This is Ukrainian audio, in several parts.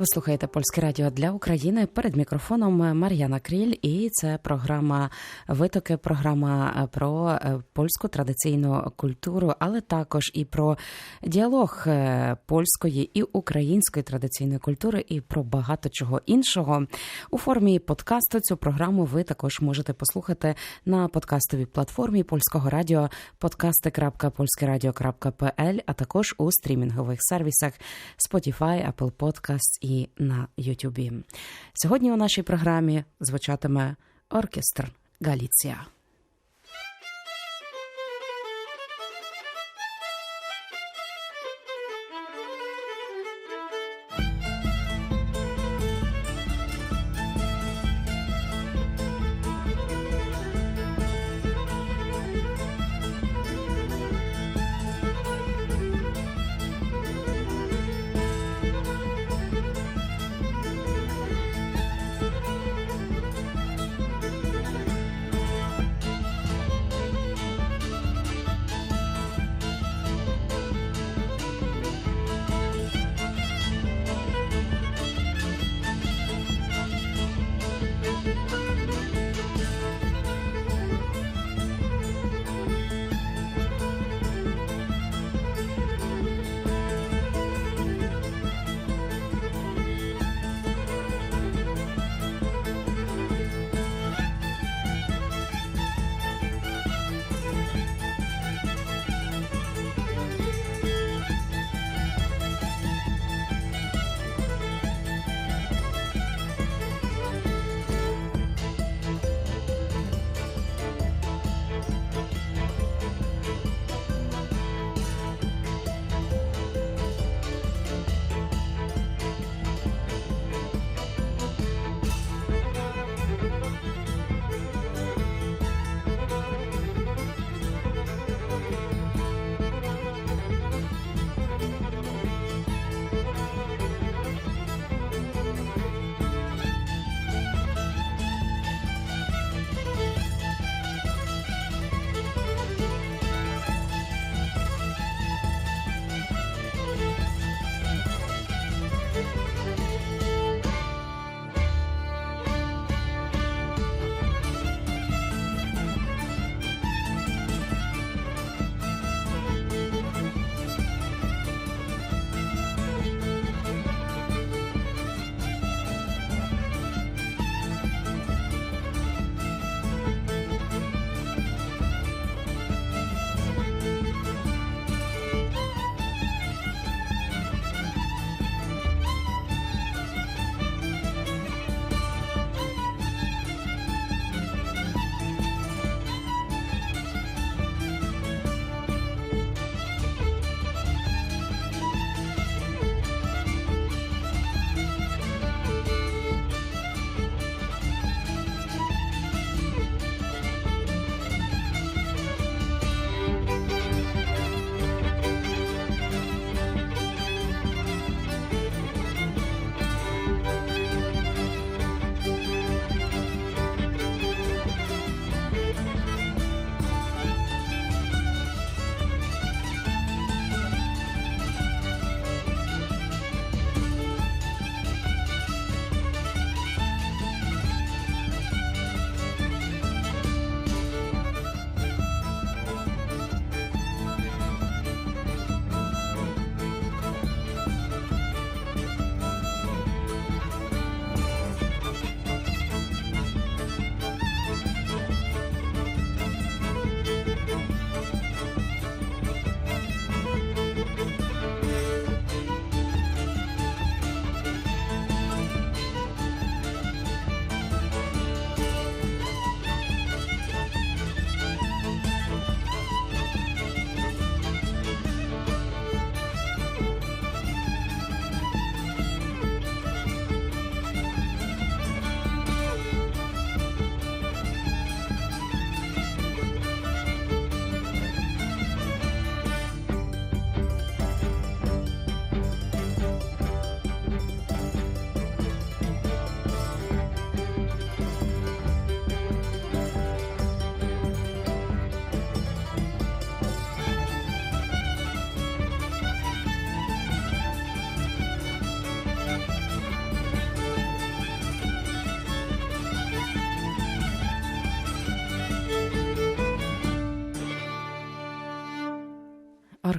Ви слухаєте польське радіо для України перед мікрофоном Мар'яна Кріль, і це програма Витоки, програма про е, польську традиційну культуру, але також і про діалог е, польської і української традиційної культури, і про багато чого іншого. У формі подкасту цю програму ви також можете послухати на подкастовій платформі польського радіо podcasty.polskieradio.pl, а також у стрімінгових сервісах Spotify, Apple Podcasts і на Ютубі. Сьогодні у нашій програмі звучатиме оркестр Галіція.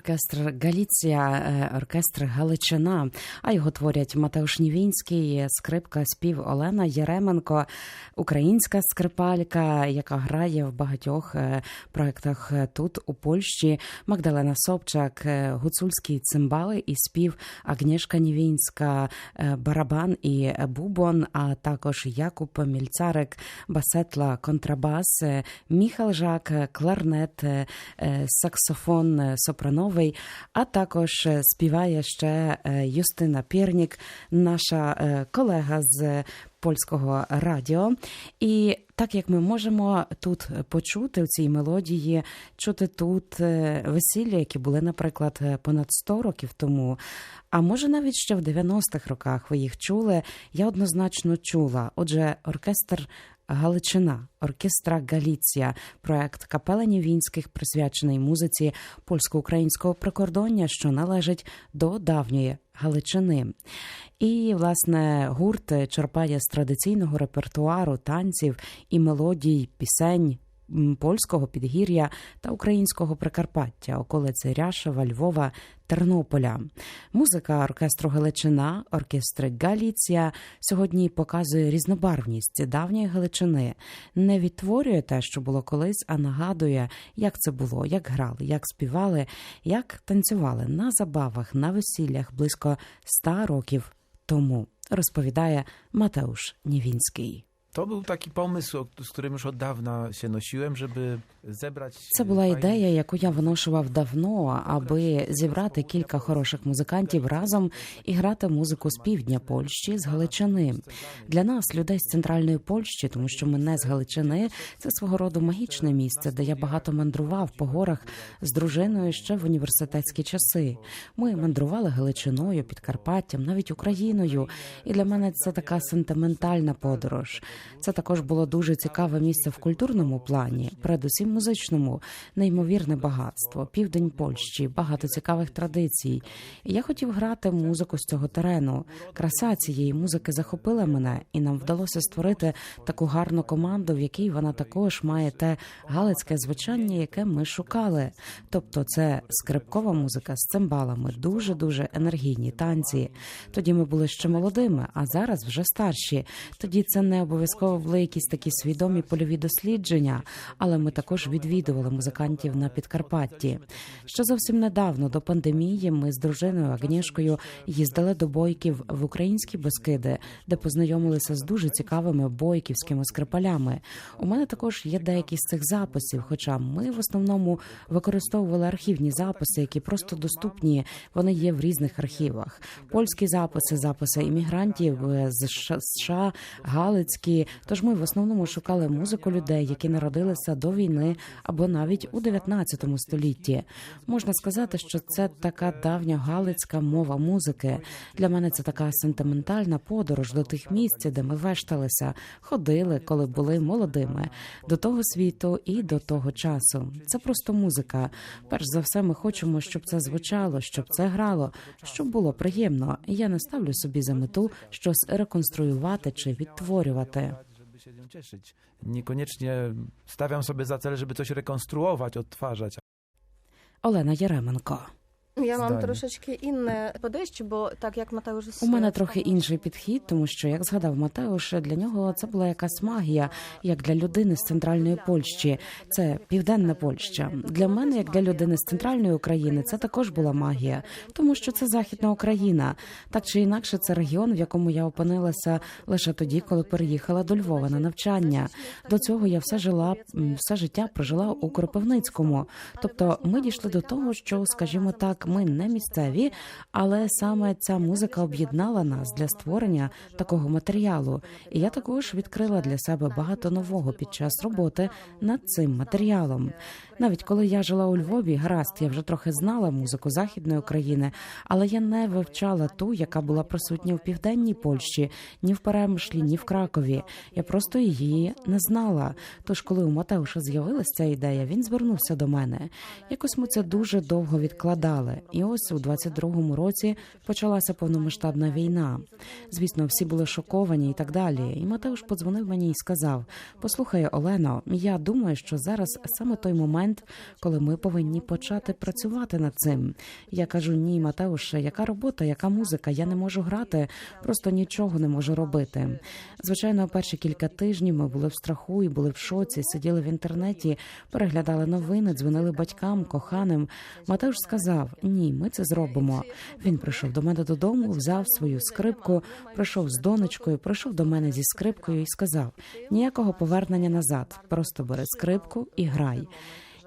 Оркестр Галіція, е, оркестр Галичина. А його творять Матеуш Нівінський, скрипка, спів Олена Єременко, українська скрипалька, яка грає в багатьох е, проектах тут у Польщі. Магдалена Собчак, е, гуцульські цимбали і спів Агнєшка Нівінська, барабан і бубон. А також Якуб Мільцарик, басетла, контрабас, Міхал Жак, кларнет, саксофон, сопрано новий, а також співає ще Юстина Пірнік, наша колега з польського радіо. І так як ми можемо тут почути в цій мелодії, чути тут весілля, які були, наприклад, понад 100 років тому. А може навіть ще в 90-х роках ви їх чули, я однозначно чула. Отже, оркестр Галичина, оркестра Галіція, проект капела Нівінських присвячений музиці польсько-українського прикордоння, що належить до давньої Галичини. І, власне, гурт черпає з традиційного репертуару танців і мелодій, пісень польського підгір'я та українського Прикарпаття, околиці Ряшева, Львова, Тернополя. Музика оркестру Галичина, оркестри Галіція сьогодні показує різнобарвність давньої Галичини, не відтворює те, що було колись, а нагадує, як це було, як грали, як співали, як танцювали на забавах, на весіллях близько ста років тому. Розповідає Матeusz Нівінський. To był taki pomysł, z którym już od dawna się nosiłem, żeby zebrać. Це була ідея, яку я виношував давно, аби зібрати кілька хороших музикантів разом і грати музику з півдня Польщі з Галичини. Для нас, людей з центральної Польщі, тому що ми не з Галичини, це свого роду магічне місце, де я багато мандрував по горах з дружиною ще в університетські часи. Ми мандрували Галичиною, Підкарпаттям, навіть Україною. І для мене це така сентиментальна подорож. Це також було дуже цікаве місце в культурному плані, передусім музичному, неймовірне багатство, південь Польщі, багато цікавих традицій. Я хотів грати музику з цього терену. Краса цієї музики захопила мене, і нам вдалося створити таку гарну команду, в якій вона також має те галицьке звучання, яке ми шукали. Тобто, це скрипкова музика з цимбалами, дуже дуже енергійні танці. Тоді ми були ще молодими, а зараз вже старші. Тоді це не обов'язково були якісь такі свідомі польові дослідження, але ми також відвідували музикантів на Підкарпатті. Ще зовсім недавно до пандемії ми з дружиною Агнішкою їздили до бойків в українські Бескиди, де познайомилися з дуже цікавими бойківськими скрипалями. У мене також є деякі з цих записів, хоча ми в основному використовували архівні записи, які просто доступні. Вони є в різних архівах. Польські записи, записи іммігрантів з США, Галицькі. Тож ми в основному шукали музику людей, які народилися до війни або навіть у 19 столітті. Можна сказати, що це така давня галицька мова музики. Для мене це така сентиментальна подорож до тих місць, де ми вешталися, ходили, коли були молодими, до того світу і до того часу. Це просто музика. Перш за все, ми хочемо, щоб це звучало, щоб це грало, щоб було приємно. Я не ставлю собі за мету щось реконструювати чи відтворювати. się nią cieszyć. Niekoniecznie stawiam sobie za cel, żeby coś rekonstruować, odtwarzać. Olena Jaramanko Я mam Zdanie. troszeczkę inne podejście, bo tak jak Mateusz У мене трохи інший підхід, тому що як згадав Матеуш, для нього це була якась магія, як для людини з центральної Польщі. Це південна Польща. Для мене, як для людини з центральної України, це також була магія, тому що це західна Україна. Так чи інакше, це регіон, в якому я опинилася лише тоді, коли переїхала до Львова на навчання. До цього я все жила, все життя прожила у Кропивницькому. Тобто, ми дійшли до того, що, скажімо так, ми не місцеві, але саме ця музика об'єднала нас для створення такого матеріалу. І я також відкрила для себе багато нового під час роботи над цим матеріалом. Навіть коли я жила у Львові, гаразд, я вже трохи знала музику західної України, але я не вивчала ту, яка була присутня в південній Польщі, ні в Перемишлі, ні в Кракові. Я просто її не знала. Тож, коли у Матеуша з'явилася ця ідея, він звернувся до мене. Якось ми це дуже довго відкладали. Виїхали. І ось у 22-му році почалася повномасштабна війна. Звісно, всі були шоковані і так далі. І Матеуш подзвонив мені і сказав: Послухай, Олено, я думаю, що зараз саме той момент, коли ми повинні почати працювати над цим. Я кажу: ні, Матеуше, яка робота, яка музика? Я не можу грати, просто нічого не можу робити. Звичайно, перші кілька тижнів ми були в страху і були в шоці, сиділи в інтернеті, переглядали новини, дзвонили батькам, коханим. Матеуш сказав: Ні, ми це зробимо. Він прийшов до мене додому, взяв свою скрипку, прийшов з донечкою, прийшов до мене зі скрипкою і сказав: ніякого повернення назад, просто бери скрипку і грай.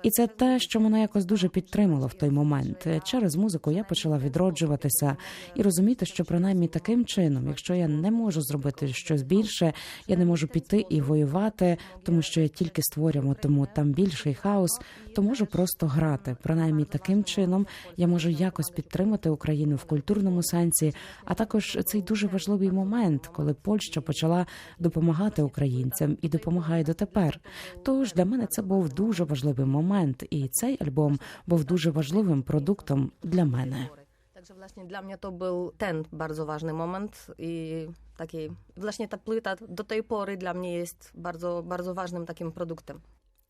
І це те, що мене якось дуже підтримало в той момент. Через музику я почала відроджуватися і розуміти, що принаймні таким чином, якщо я не можу зробити щось більше, я не можу піти і воювати, тому що я тільки створюватиму там більший хаос, то можу просто грати. Принаймні таким чином я можу якось підтримати Україну в культурному сенсі, а також цей дуже важливий момент, коли Польща почала допомагати українцям і допомагає дотепер. Тож для мене це був дуже важливий момент, і цей альбом був дуже важливим продуктом для мене. Był ten bardzo ważny moment i taki właśnie ta płyta do tej pory dla mnie jest bardzo, bardzo ważnym takim produktem.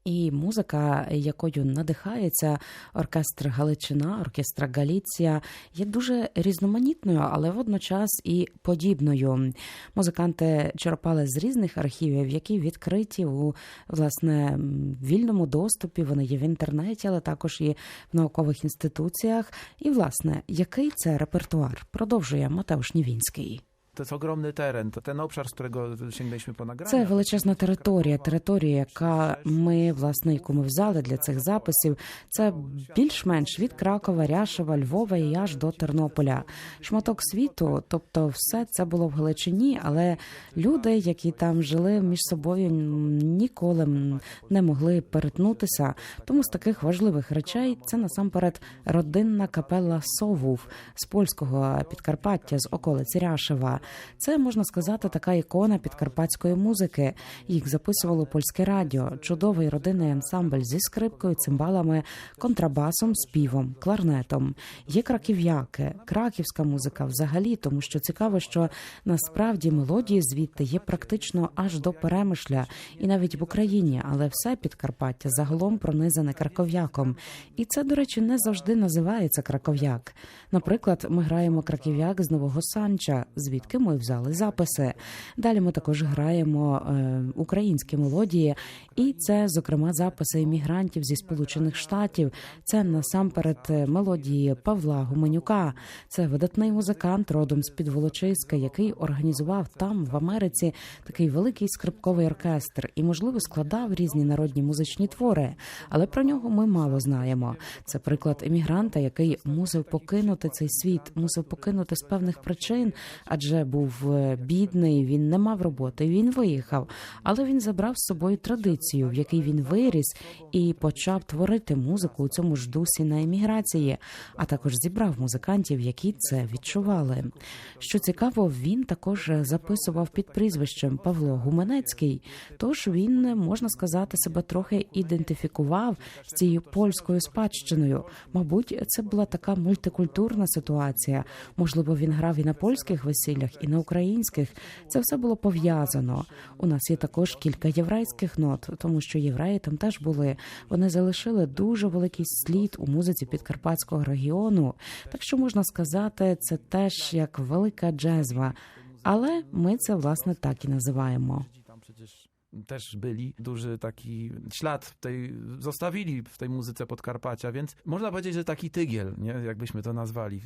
І музика, якою надихається оркестр Галичина, оркестра Галіція, є дуже різноманітною, але водночас і подібною. Музиканти черпали з різних архівів, які відкриті у власне вільному доступі. Вони є в інтернеті, але також і в наукових інституціях. І, власне, який це репертуар? Продовжує Матеуш Нівінський. To jest ogromny teren, to ten obszar, z którego sięgnęliśmy. Це величезна територія, територія, яка ми власне яку ми взяли для цих записів. Це більш-менш від Кракова, Ряшева, Львова і аж до Тернополя. Шматок світу, тобто, все це було в Галичині, але люди, які там жили між собою, ніколи не могли перетнутися. Тому з таких важливих речей це насамперед родинна капела Совув з польського Підкарпаття з околиці Ряшева. Це можна сказати така ікона підкарпатської музики. Їх записувало польське радіо, чудовий родинний ансамбль зі скрипкою, цимбалами, контрабасом, співом, кларнетом. Є краків'яки, краківська музика взагалі, тому що цікаво, що насправді мелодії звідти є практично аж до перемишля, і навіть в Україні, але все Підкарпаття загалом пронизане краков'яком. І це, до речі, не завжди називається краков'як. Наприклад, ми граємо краків'як з Нового Санча, звідки ми взяли записи. Далі ми також граємо е, українські мелодії, і це, зокрема, записи іммігрантів зі Сполучених Штатів. Це насамперед е, мелодії Павла Гуменюка. Це видатний музикант родом з Підволочиська, який організував там, в Америці, такий великий скрипковий оркестр і, можливо, складав різні народні музичні твори. Але про нього ми мало знаємо. Це приклад емігранта, який мусив покинути цей світ, мусив покинути з певних причин, адже був е, бідний, він не мав роботи. Він виїхав, але він забрав з собою традицію, в якій він виріс, і почав творити музику у цьому ж дусі на еміграції, а також зібрав музикантів, які це відчували. Що цікаво, він також записував під прізвищем Павло Гуменецький. Тож він можна сказати себе трохи ідентифікував з цією польською спадщиною. Мабуть, це була така мультикультурна ситуація. Можливо, він грав і на польських весіллях, і на українських. Це все було пов'язано. У нас є також кілька єврейських нот, тому що євреї там теж були. Вони залишили дуже великий слід у музиці підкарпатського регіону. Так що можна сказати, це теж як велика джезва. Але ми це власне так і називаємо. Też byli, duży taki ślad w tej, zostawili w tej muzyce Podkarpacia, więc można powiedzieć, że taki tygiel, nie? jakbyśmy to nazwali.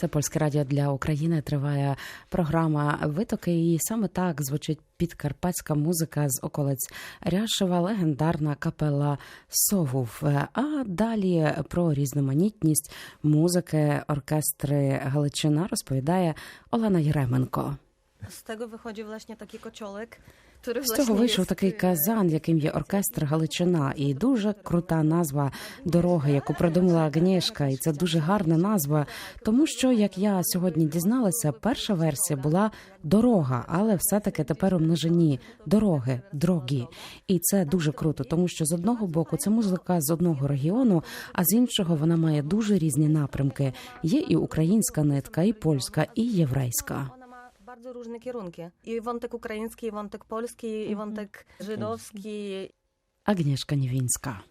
Це польське радіо для України. Триває програма Витоки. І саме так звучить підкарпатська музика з околиць Ряшева, легендарна капела Совув. А далі про різноманітність музики оркестри Галичина розповідає Олена Єременко. Z tego wychodzi właśnie taki kociołek, З цього вийшов такий казан, яким є оркестр Галичина, і дуже крута назва дороги, яку придумала Агнєшка. І це дуже гарна назва, тому що, як я сьогодні дізналася, перша версія була дорога, але все-таки тепер у множині дороги, дрогі. І це дуже круто, тому що з одного боку це музика з одного регіону, а з іншого вона має дуже різні напрямки. Є і українська нитка, і польська, і єврейська. bardzo różne kierunki. I wątek ukraiński, i wątek polski, i mhm. wątek żydowski. Agnieszka Niewińska.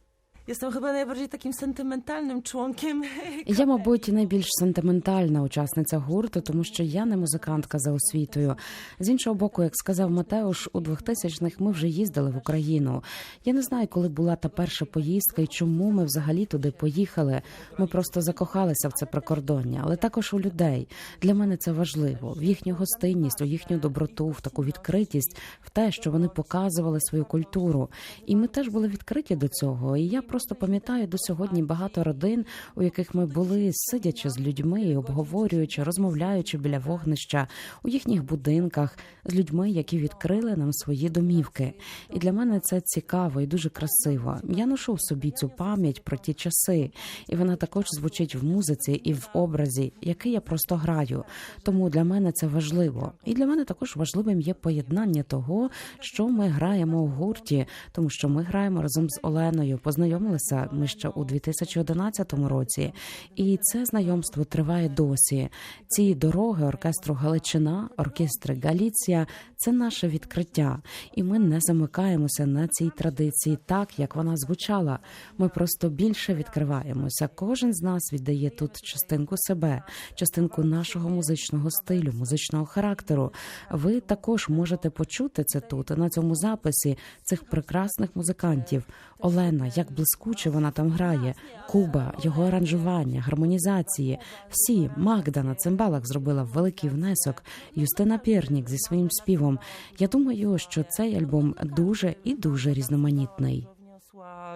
Jestem chyba najbardziej takim sentymentalnym członkiem. Я, мабуть, найбільш сентиментальна учасниця гурту, тому що я не музикантка за освітою. З іншого боку, як сказав Матеуш, у 2000-х ми вже їздили в Україну. Я не знаю, коли була та перша поїздка і чому ми взагалі туди поїхали. Ми просто закохалися в це прикордоння, але також у людей. Для мене це важливо в їхню гостинність, у їхню доброту, в таку відкритість, в те, що вони показували свою культуру. І ми теж були відкриті до цього. І я пам'ятаю до сьогодні багато родин, у яких ми були, сидячи з людьми, і обговорюючи, розмовляючи біля вогнища у їхніх будинках з людьми, які відкрили нам свої домівки. І для мене це цікаво і дуже красиво. Я ношу в собі цю пам'ять про ті часи, і вона також звучить в музиці і в образі, який я просто граю. Тому для мене це важливо. І для мене також важливим є поєднання того, що ми граємо у гурті, тому що ми граємо разом з Оленою. Познайомилися ми ще у 2011 році, і це знайомство триває досі. Ці дороги оркестру Галичина, оркестри Галіція це наше відкриття, і ми не замикаємося на цій традиції, так як вона звучала. Ми просто більше відкриваємося. Кожен з нас віддає тут частинку себе, частинку нашого музичного стилю, музичного характеру. Ви також можете почути це тут на цьому записі цих прекрасних музикантів. Олена, як блискуче вона там грає, Куба, його аранжування, гармонізації. Всі Магда на цимбалах зробила великий внесок. Юстина Пєрнік зі своїм співом. Я думаю, що цей альбом дуже і дуже різноманітний.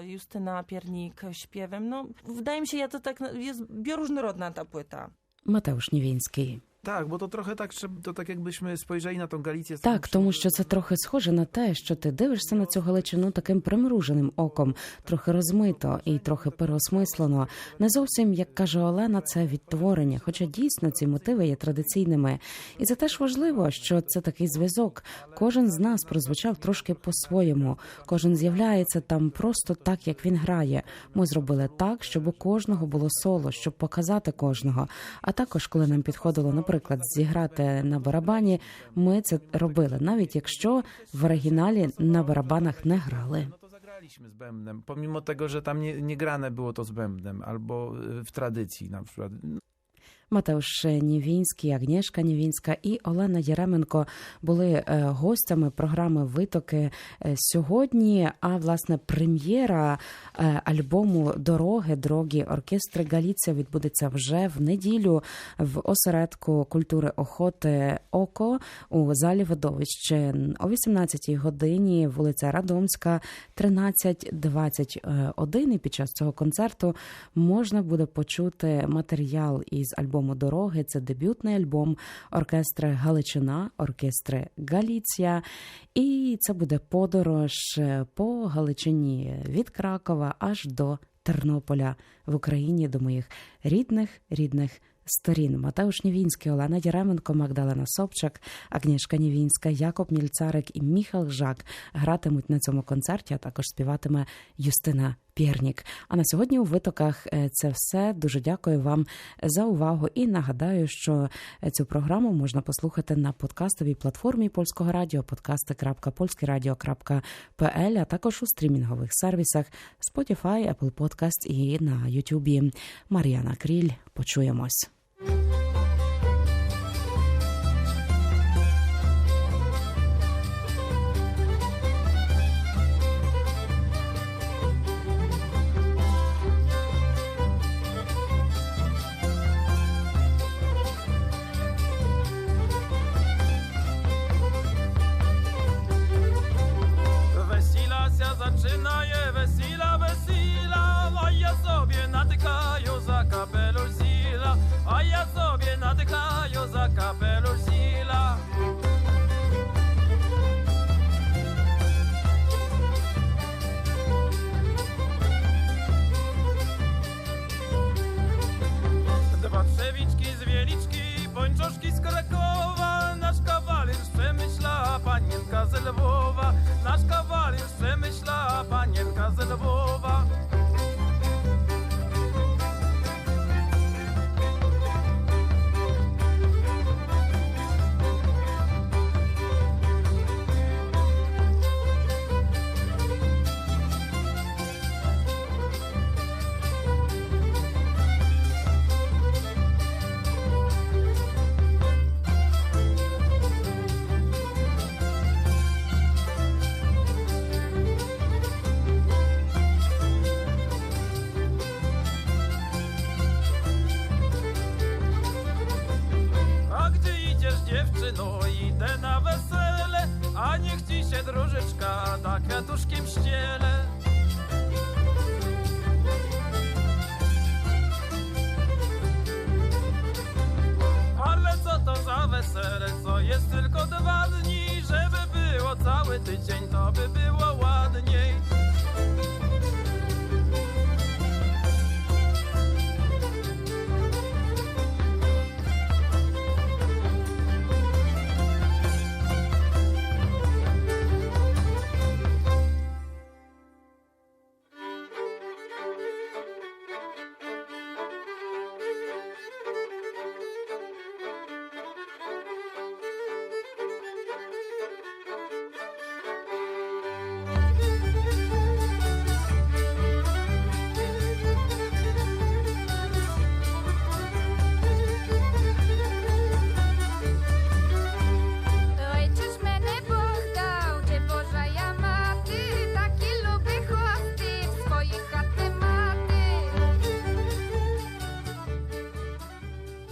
Justyna Piernik śpiewem. No, wydaje mi się, ja to tak, jest bioróżnorodna ta płyta. Матеуш Нівінський. Tak, bo to trochę tak, że to tak jakbyśmy spojrzeli na tą Galicję. z Так, тому що це трохи схоже на те, що ти дивишся на цю Галичину таким примруженим оком, трохи розмито і трохи переосмислено. Не зовсім, як каже Олена, це відтворення, хоча дійсно ці мотиви є традиційними. І це теж важливо, що це такий зв'язок. Кожен з нас прозвучав трошки по-своєму. Кожен з'являється там просто так, як він грає. Ми зробили так, щоб у кожного було соло, щоб показати кожного. А також, коли нам підходило, наприклад, зіграти на барабані, ми це робили, навіть якщо в оригіналі на барабанах не грали. No to zagraliśmy z bębnem, pomimo tego, że tam nie, nie grane było to z bębnem, albo y, w tradycji na przykład. Матеуш Нівінський, Агнєшка Нівінська і Олена Єременко були е, гостями програми Витоки е, сьогодні. А власне прем'єра е, альбому Дороги дрогі оркестри Галіція відбудеться вже в неділю в осередку культури охоти Око у залі видовище о 18-й годині, вулиця Радомська, 13.21. І під час цього концерту можна буде почути матеріал із альбому Дороги. Це дебютний альбом оркестри Галичина, оркестри Галіція. І це буде подорож по Галичині від Кракова аж до Тернополя в Україні до моїх рідних рідних. Сторін Матеуш Нівінський, Олена Єременко, Магдалена Собчак, Агнєшка Нівінська, Якоб Мільцарик і Міхал Жак гратимуть на цьому концерті, а також співатиме Юстина Пєрнік. А на сьогодні у витоках е, це все. Дуже дякую вам за увагу і нагадаю, що цю програму можна послухати на подкастовій платформі польського радіо podcasty.polskieradio.pl, а також у стрімінгових сервісах Spotify, Apple Podcast і на YouTube. Мар'яна Кріль. Почуємось. zaczyna je wesele. the book.